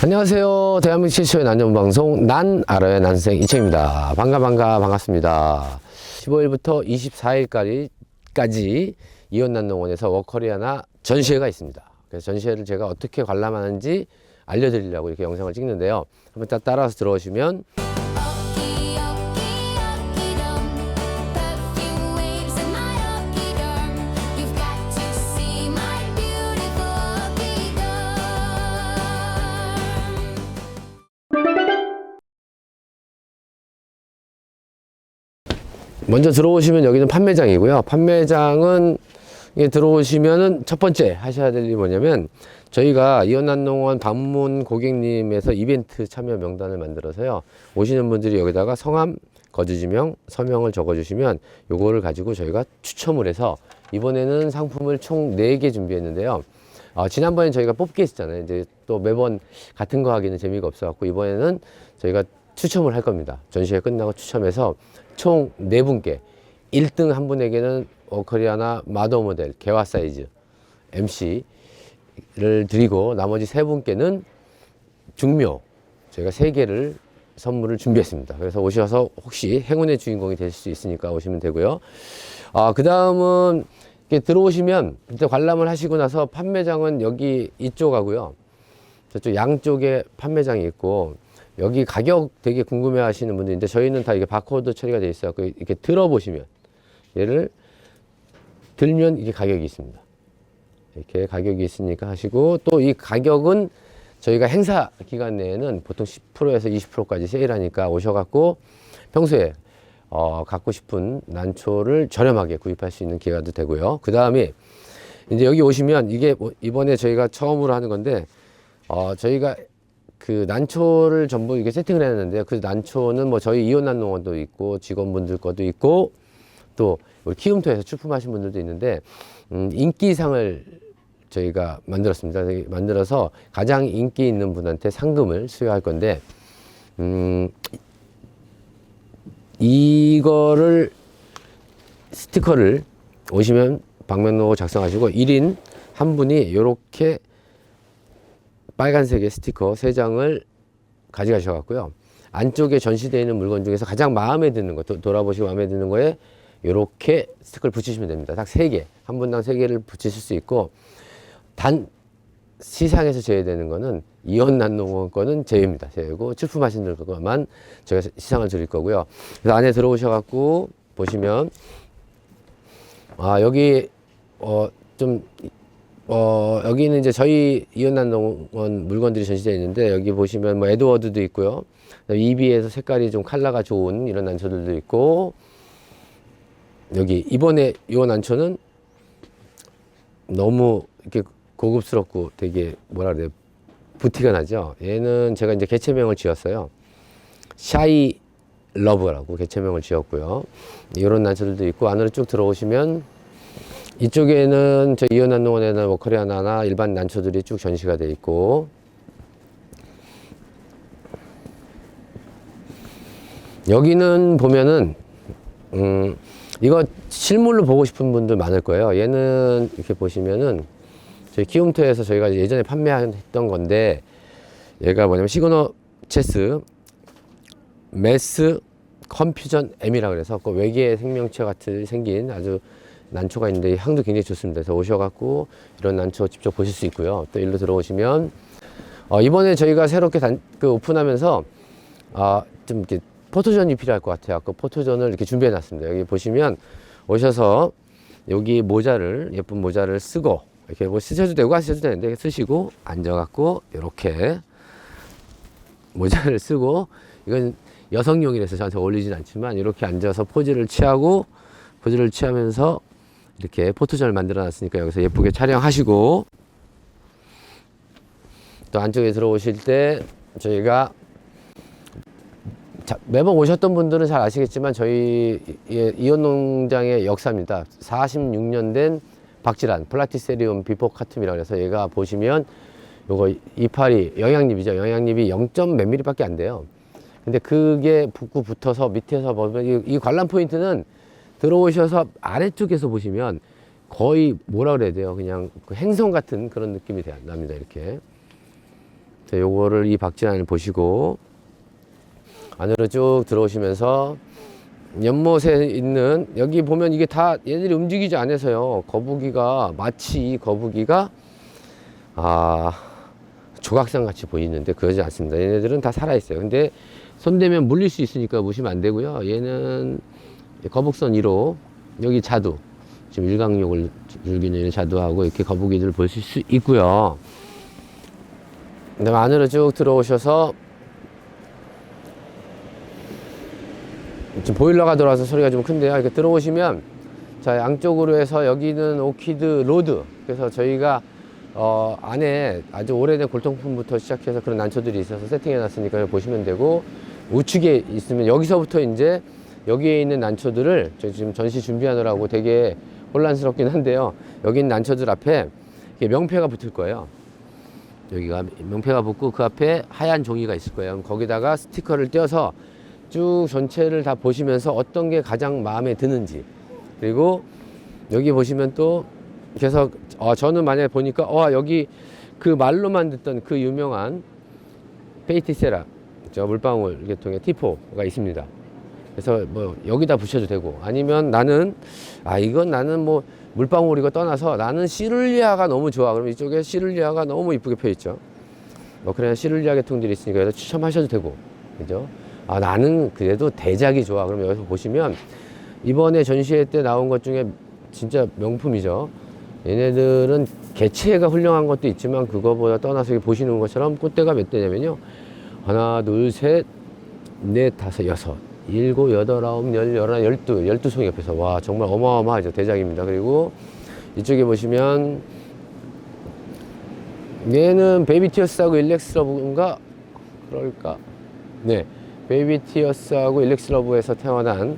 안녕하세요. 대한민국 최초의 난전방송 난 알아요 난생 이채입니다. 반가 반가 반갑습니다. 15일부터 24일까지 이온난농원에서 워커리아나 전시회가 있습니다. 그래서 전시회를 제가 어떻게 관람하는지 알려드리려고 이렇게 영상을 찍는데요. 한번 딱 따라서 들어오시면 먼저 들어오시면 여기는 판매장이고요. 판매장은 이게 들어오시면은 첫 번째 하셔야 될 일이 뭐냐면 저희가 이온난농원 방문 고객님에서 이벤트 참여 명단을 만들어서요. 오시는 분들이 여기다가 성함, 거주지명, 서명을 적어주시면 요거를 가지고 저희가 추첨을 해서 이번에는 상품을 총 네 개 준비했는데요. 어, 지난번에 저희가 뽑기 했었잖아요. 이제 또 매번 같은 거 하기는 재미가 없어갖고 이번에는 저희가 추첨을 할 겁니다. 전시회 끝나고 추첨해서 총 네 분께 1등 한 분에게는 어커리아나 마더 모델 개화 사이즈 MC를 드리고 나머지 세 분께는 중묘 저희가 세 개를 선물을 준비했습니다. 그래서 오셔서 혹시 행운의 주인공이 될 수 있으니까 오시면 되고요. 아, 그 다음은 들어오시면 일단 관람을 하시고 나서 판매장은 여기 이쪽 하고요. 저쪽 양쪽에 판매장이 있고 여기 가격 되게 궁금해 하시는 분들인데 저희는 다 이게 바코드 처리가 돼 있어요. 이렇게 들어보시면 얘를 들면 이게 가격이 있습니다. 이렇게 가격이 있으니까 하시고 또 이 가격은 저희가 행사 기간 내에는 보통 10%에서 20%까지 세일하니까 오셔갖고 평소에 어, 갖고 싶은 난초를 저렴하게 구입할 수 있는 기회도 되고요. 그 다음에 이제 여기 오시면 이게 뭐 이번에 저희가 처음으로 하는 건데 어, 저희가 그 난초를 전부 이렇게 세팅을 해놨는데요. 그 난초는 뭐 저희 이온난 농원도 있고 직원분들 것도 있고 또 우리 키움토에서 출품하신 분들도 있는데 음, 인기상을 저희가 만들었습니다. 만들어서 가장 인기 있는 분한테 상금을 수여할 건데 음, 이거를 스티커를 오시면 방면로 작성하시고 1인 한 분이 이렇게 빨간색의 스티커 세 장을 가져가셔갖고요. 안쪽에 전시되어 있는 물건 중에서 가장 마음에 드는 거, 도, 돌아보시고 마음에 드는 거에 이렇게 스티커를 붙이시면 됩니다. 딱세 개, 한 분당 세 개를 붙이실 수 있고, 단 시상에서 제외되는 거는 이온 난농원 거는 제외입니다. 제외고 출품하신 것만 저희가 시상을 드릴 거고요. 그래서 안에 들어오셔갖고 보시면 아 여기 어 좀 어, 여기는 이제 저희 이온난 농원 물건들이 전시되어 있는데, 여기 보시면 뭐 에드워드도 있고요. 이비에서 색깔이 좀 컬러가 좋은 이런 난초들도 있고, 여기 이번에 이 난초는 너무 이렇게 고급스럽고 되게 뭐라 그래야 부티가 나죠. 얘는 제가 이제 개체명을 지었어요. 샤이 러브라고 개체명을 지었고요. 이런 난초들도 있고, 안으로 쭉 들어오시면 이쪽에는 저 이온난 농원에나 워커리아나나 일반 난초들이 쭉 전시가 돼 있고 여기는 보면은 음 이거 실물로 보고 싶은 분들 많을 거예요. 얘는 이렇게 보시면은 저희 키움토에서 저희가 예전에 판매했던 건데 얘가 뭐냐면 시그너 체스 메스 컴퓨전 M이라 그래서 그 외계 생명체 같은 생긴 아주 난초가 있는데 향도 굉장히 좋습니다. 그래서 오셔갖고 이런 난초 직접 보실 수 있고요. 또 일로 들어오시면 어, 이번에 저희가 새롭게 단, 그 오픈하면서 아, 좀 이렇게 포토전이 필요할 것 같아요. 그 포토전을 이렇게 준비해 놨습니다. 여기 보시면 오셔서 여기 모자를 예쁜 모자를 쓰고 이렇게 뭐 쓰셔도 되고 안 쓰셔도 되는데 쓰시고 앉아갖고 이렇게 모자를 쓰고 이건 여성용이라서 저한테 어울리진 않지만 이렇게 앉아서 포즈를 취하고 포즈를 취하면서 이렇게 포토전을 만들어 놨으니까 여기서 예쁘게 촬영하시고 또 안쪽에 들어오실 때 저희가 자, 매번 오셨던 분들은 잘 아시겠지만 저희 예, 이온 농장의 역사입니다. 46년 된 박질환 플라티세리움 비포 카툼이라고 해서 얘가 보시면 요거 이파리 영양잎이죠. 영양잎이 0. 몇 미리밖에 안 돼요. 근데 그게 붙고 붙어서 밑에서 보면 이, 이 관람 포인트는 들어오셔서 아래쪽에서 보시면 거의 뭐라 그래야 돼요. 그냥 그 행성 같은 그런 느낌이. 납니다. 이렇게. 자, 요거를 이 박진환을 보시고 안으로 쭉 들어오시면서 연못에 있는 여기 보면 이게 다 얘들이 움직이지 않아서요. 거북이가 마치 이 거북이가 아 조각상 같이 보이는데 그러지 않습니다. 얘네들은 다 살아 있어요. 근데 손대면 물릴 수 있으니까 무시면 안 되고요. 얘는 거북선 1호 여기 자두 지금 일광욕을 즐기는 자두하고 이렇게 거북이들 보실 수 있고요. 그다음 안으로 쭉 들어오셔서 지금 보일러가 들어와서 소리가 좀 큰데요. 이렇게 들어오시면 자 양쪽으로 해서 여기는 오키드 로드. 그래서 저희가 어 안에 아주 오래된 골동품부터 시작해서 그런 난초들이 있어서 세팅해 놨으니까 보시면 되고 우측에 있으면 여기서부터 이제 여기에 있는 난초들을 저 지금 전시 준비하느라고 되게 혼란스럽긴 한데요. 여기 있는 난초들 앞에 명패가 붙을 거예요. 여기가 명패가 붙고 그 앞에 하얀 종이가 있을 거예요. 거기다가 스티커를 떼어서 쭉 전체를 다 보시면서 어떤 게 가장 마음에 드는지 그리고 여기 보시면 또 계속 어, 저는 만약에 보니까 어 여기 그 말로만 듣던 그 유명한 페이티세라 저 물방울 계통의 티포가 있습니다. 그래서 뭐 여기다 붙여도 되고 아니면 나는 아 이건 나는 뭐 물방울 이거 떠나서 나는 시룰리아가 너무 좋아. 그럼 이쪽에 시룰리아가 너무 이쁘게 펴 있죠. 뭐 그런 시룰리아 계통들이 있으니까 여기서 추첨하셔도 되고 그죠? 아 나는 그래도 대작이 좋아. 그럼 여기서 보시면 이번에 전시회 때 나온 것 중에 진짜 명품이죠. 얘네들은 개체가 훌륭한 것도 있지만 그거보다 떠나서 보시는 것처럼 꽃대가 몇 대냐면요. 하나, 둘, 셋, 넷, 다섯, 여섯, 일곱, 여덟, 아홉, 열, 열하나, 열두, 열두 송이 옆에서 와 정말 어마어마하죠 대작입니다. 그리고 이쪽에 보시면 얘는 베이비티어스하고 일렉스러브인가 그럴까? 네, 베이비티어스하고 일렉스러브에서 태어난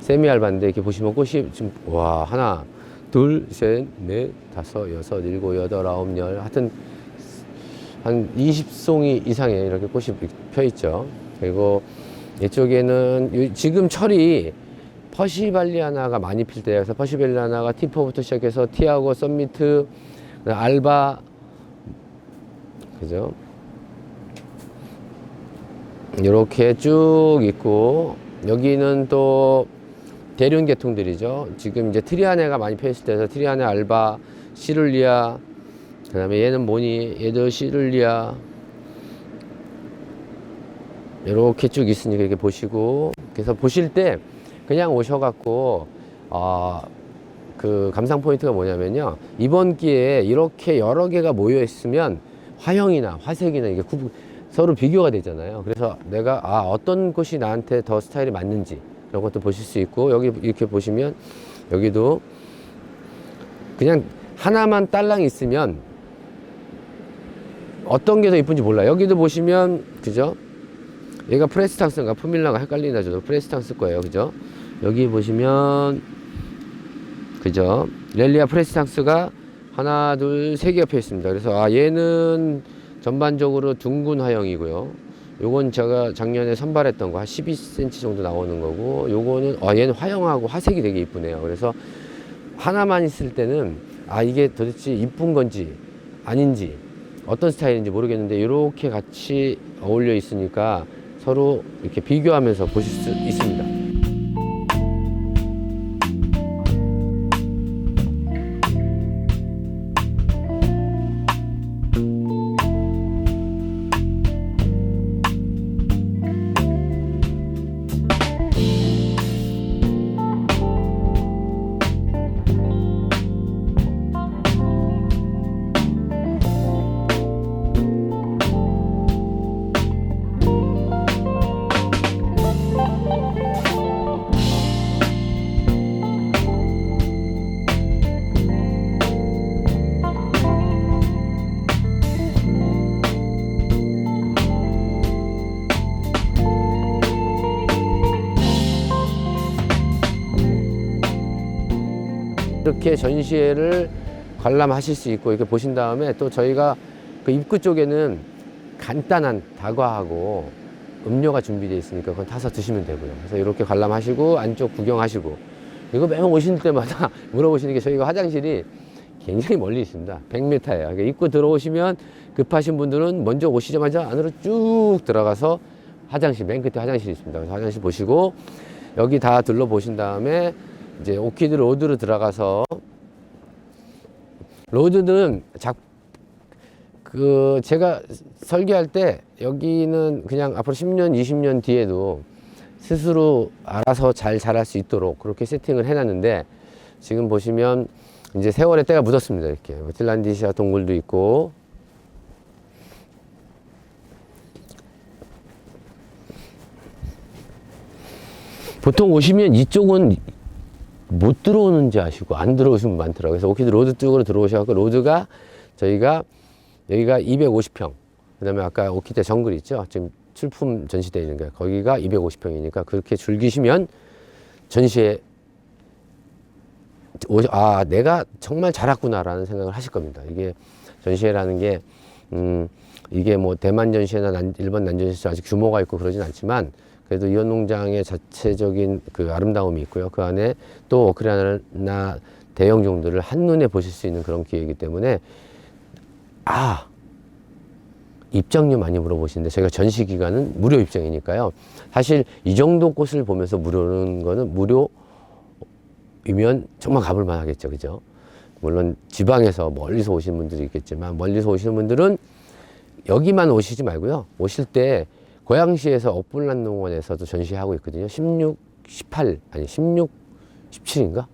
세미알바인데 이렇게 보시면 꽃이 지금 와 하나, 둘, 셋, 넷, 다섯, 여섯, 일곱, 여덟, 아홉, 열 하여튼 한 20송이 이상의 이렇게 꽃이 펴 있죠. 그리고 이쪽에는 요- 지금 철이 퍼시발리아나가 많이 필. 그래서 퍼시발리아나가 티포부터 시작해서 티아고, 썸미트, 알바, 그죠? 이렇게 쭉 있고 여기는 또 대륜 계통들이죠. 지금 이제 트리아네가 많이 펴 있을 때서 트리아네, 알바, 시룰리아, 그 다음에 얘는 뭐니? 얘도 시룰리아. 이렇게 쭉 있으니까 이렇게 보시고. 그래서 보실 때 그냥 오셔갖고 아, 그 감상 포인트가 뭐냐면요. 이번 기회에 이렇게 여러 개가 모여 있으면 화형이나 화색이나 이게 구분 서로 비교가 되잖아요. 그래서 내가 아 어떤 곳이 나한테 더 스타일이 맞는지 그런 것도 보실 수 있고 여기 이렇게 보시면 여기도 그냥 하나만 딸랑 있으면 어떤 게 더 이쁜지 몰라 여기도 보시면 그죠 얘가 프레스탕스인가 푸밀라가 헷갈리나 저도 프레스탕스 거예요. 그죠? 여기 보시면 그죠? 렐리아 프레스탕스가 하나, 둘, 세 개 옆에 있습니다. 그래서 아 얘는 전반적으로 둥근 화형이고요. 요건 제가 작년에 선발했던 거 한 12cm 정도 나오는 거고 요거는 아 얘는 화형하고 화색이 되게 이쁘네요. 그래서 하나만 있을 때는 아 이게 도대체 이쁜 건지 아닌지 어떤 스타일인지 모르겠는데 이렇게 같이 어울려 있으니까 서로 이렇게 비교하면서 보실 수 있습니다. 이렇게 전시회를 관람하실 수 있고 이렇게 보신 다음에 또 저희가 그 입구 쪽에는 간단한 다과하고 음료가 준비되어 있으니까 그건 타서 드시면 되고요. 그래서 이렇게 관람하시고 안쪽 구경하시고 그리고 매번 오실 때마다 물어보시는 게 저희가 화장실이 굉장히 멀리 있습니다. 100m예요. 그러니까 입구 들어오시면 급하신 분들은 먼저 오시자마자 안으로 쭉 들어가서 화장실, 맨 끝에 화장실이 있습니다. 그래서 화장실 보시고 여기 다 둘러보신 다음에 이제 오키드 로드로 들어가서 로드는 작, 그 제가 설계할 때 여기는 그냥 앞으로 10년, 20년 뒤에도 스스로 알아서 잘 자랄 수 있도록 그렇게 세팅을 해놨는데 지금 보시면 이제 세월의 때가 묻었습니다. 이렇게 틸란디시아 동굴도 있고 보통 오시면 이쪽은 못 들어오는지 아시고 안 들어오시는 분 많더라고요. 그래서 오키드 로드 쪽으로 들어오셔서 로드가 저희가 여기가 250평. 그 다음에 아까 오키드 정글 있죠. 지금 출품 전시되어 있는 게 거기가 250평이니까 그렇게 즐기시면 전시에 오- 아 내가 정말 잘 왔구나라는 생각을 하실 겁니다. 이게 전시회라는 게 음, 이게 뭐 대만 전시회나 난- 일본 난전시회 아직 규모가 있고 그러진 않지만 그래도 이원 농장의 자체적인 그 아름다움이 있고요. 그 안에 또 오크라나 대형 종들을 한눈에 보실 수 있는 그런 기회이기 때문에 아 입장료 많이 물어보시는데 저희가 전시 기간은 무료 입장이니까요. 사실 이 정도 꽃을 보면서 무료는 거는 무료이면 정말 가볼 만하겠죠, 그죠? 물론 지방에서 멀리서 오시는 분들이 있겠지만 멀리서 오시는 분들은 여기만 오시지 말고요. 오실 때 고양시에서 업불란 농원에서도 전시하고 있거든요. 16, 18 아니 16, 17인가?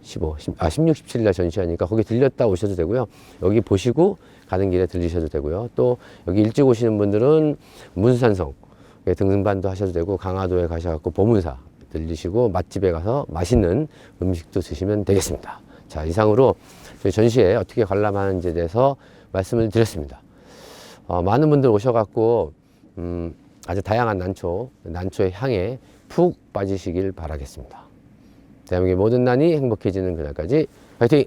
15, 10, 아 16, 17일 날 전시하니까 거기 들렸다 오셔도 되고요. 여기 보시고 가는 길에 들리셔도 되고요. 또 여기 일찍 오시는 분들은 문산성 예, 등산반도 하셔도 되고 강화도에 가셔갖고 보문사 들리시고 맛집에 가서 맛있는 음식도 드시면 되겠습니다. 자 이상으로 저희 전시회 어떻게 관람하는지에 대해서 말씀을 드렸습니다. 어, 많은 분들 오셔갖고 음, 아주 다양한 난초, 난초의 향에 푹 빠지시길 바라겠습니다. 대한민국의 모든 난이 행복해지는 그날까지 화이팅!